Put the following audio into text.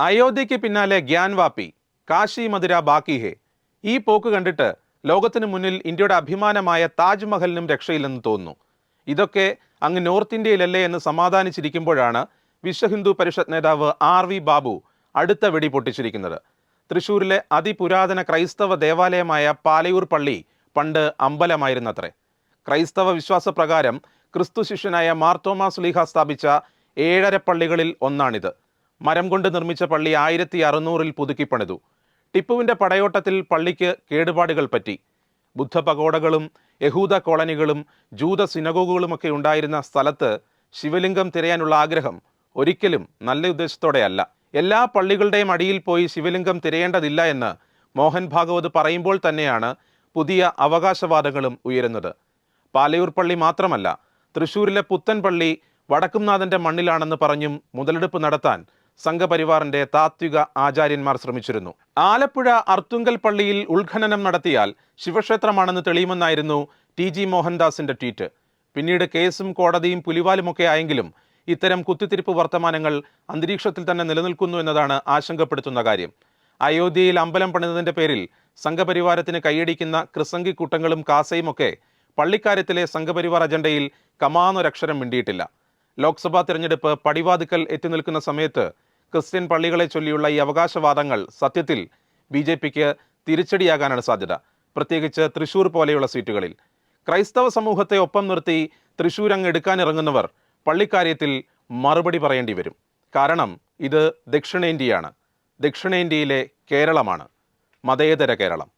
അയോധ്യയ്ക്ക് പിന്നാലെ ഗ്യാൻവാപ്പി കാശി മധുര ബാക്കി ഹേ. ഈ പോക്ക് കണ്ടിട്ട് ലോകത്തിനു മുന്നിൽ ഇന്ത്യയുടെ അഭിമാനമായ താജ്മഹലിനും രക്ഷയില്ലെന്ന് തോന്നുന്നു. ഇതൊക്കെ അങ്ങ് നോർത്ത് ഇന്ത്യയിലല്ലേ എന്ന് സമാധാനിച്ചിരിക്കുമ്പോഴാണ് വിശ്വ ഹിന്ദു പരിഷത്ത് നേതാവ് ആർ വി ബാബു അടുത്ത വെടി പൊട്ടിച്ചിരിക്കുന്നത്. തൃശൂരിലെ അതിപുരാതന ക്രൈസ്തവ ദേവാലയമായ പാലയൂർ പള്ളി പണ്ട് അമ്പലമായിരുന്നത്രേ. ക്രൈസ്തവ വിശ്വാസപ്രകാരം ക്രിസ്തു ശിഷ്യനായ മാർത്തോമാ സുലീഹ സ്ഥാപിച്ച ഏഴര പള്ളികളിൽ ഒന്നാണിത്. മരം കൊണ്ട് നിർമ്മിച്ച പള്ളി ആയിരത്തി അറുന്നൂറിൽ പുതുക്കിപ്പണിതു ടിപ്പുവിന്റെ പടയോട്ടത്തിൽ പള്ളിക്ക് കേടുപാടുകൾ പറ്റി. ബുദ്ധ പകോടകളും യഹൂദ കോളനികളും ജൂത സിനഗോഗുകളുമൊക്കെ ഉണ്ടായിരുന്ന സ്ഥലത്ത് ശിവലിംഗം തിരയാനുള്ള ആഗ്രഹം ഒരിക്കലും നല്ല ഉദ്ദേശത്തോടെയല്ല. എല്ലാ പള്ളികളുടെയും അടിയിൽ പോയി ശിവലിംഗം തിരയേണ്ടതില്ല എന്ന് മോഹൻ ഭാഗവത് പറയുമ്പോൾ തന്നെയാണ് പുതിയ അവകാശവാദങ്ങളും ഉയരുന്നത്. പാലയൂർ പള്ളി മാത്രമല്ല തൃശ്ശൂരിലെ പുത്തൻ പള്ളി വടക്കുംനാഥന്റെ മണ്ണിലാണെന്ന് പറഞ്ഞും മുതലെടുപ്പ് നടത്താൻ സംഘപരിവാറിന്റെ താത്വിക ആചാര്യന്മാർ ശ്രമിച്ചിരുന്നു. ആലപ്പുഴ അർത്തുങ്കൽ പള്ളിയിൽ ഉത്ഖനനം നടത്തിയാൽ ശിവക്ഷേത്രമാണെന്ന് തെളിയുമെന്നായിരുന്നു ടി ജി മോഹൻദാസിന്റെ ട്വീറ്റ്. പിന്നീട് കേസും കോടതിയും പുലിവാലുമൊക്കെ ആയെങ്കിലും ഇത്തരം കുത്തിത്തിരിപ്പ് വർത്തമാനങ്ങൾ അന്തരീക്ഷത്തിൽ തന്നെ നിലനിൽക്കുന്നു എന്നതാണ് ആശങ്കപ്പെടുത്തുന്ന കാര്യം. അയോധ്യയിൽ അമ്പലം പണിതതിന്റെ പേരിൽ സംഘപരിവാരത്തിന് കൈയടിക്കുന്ന ക്രിസംഗി കൂട്ടങ്ങളും കാസയുമൊക്കെ പള്ളിക്കാര്യത്തിലെ സംഘപരിവാർ അജണ്ടയിൽ കമാന്നൊരക്ഷരം മിണ്ടിയിട്ടില്ല. ലോക്സഭാ തിരഞ്ഞെടുപ്പ് പടിവാതുക്കൽ എത്തി നിൽക്കുന്ന സമയത്ത് ക്രിസ്ത്യൻ പള്ളികളെ ചൊല്ലിയുള്ള ഈ അവകാശവാദങ്ങൾ സത്യത്തിൽ ബി ജെ പിക്ക് തിരിച്ചടിയാകാനാണ് സാധ്യത. പ്രത്യേകിച്ച് തൃശൂർ പോലെയുള്ള സീറ്റുകളിൽ. ക്രൈസ്തവ സമൂഹത്തെ ഒപ്പം നിർത്തി തൃശൂർ അങ്ങ് എടുക്കാനിറങ്ങുന്നവർ പള്ളിക്കാര്യത്തിൽ മറുപടി പറയേണ്ടി വരും. കാരണം ഇത് ദക്ഷിണേന്ത്യയാണ്. ദക്ഷിണേന്ത്യയിലെ കേരളമാണ്. മതേതര കേരളം.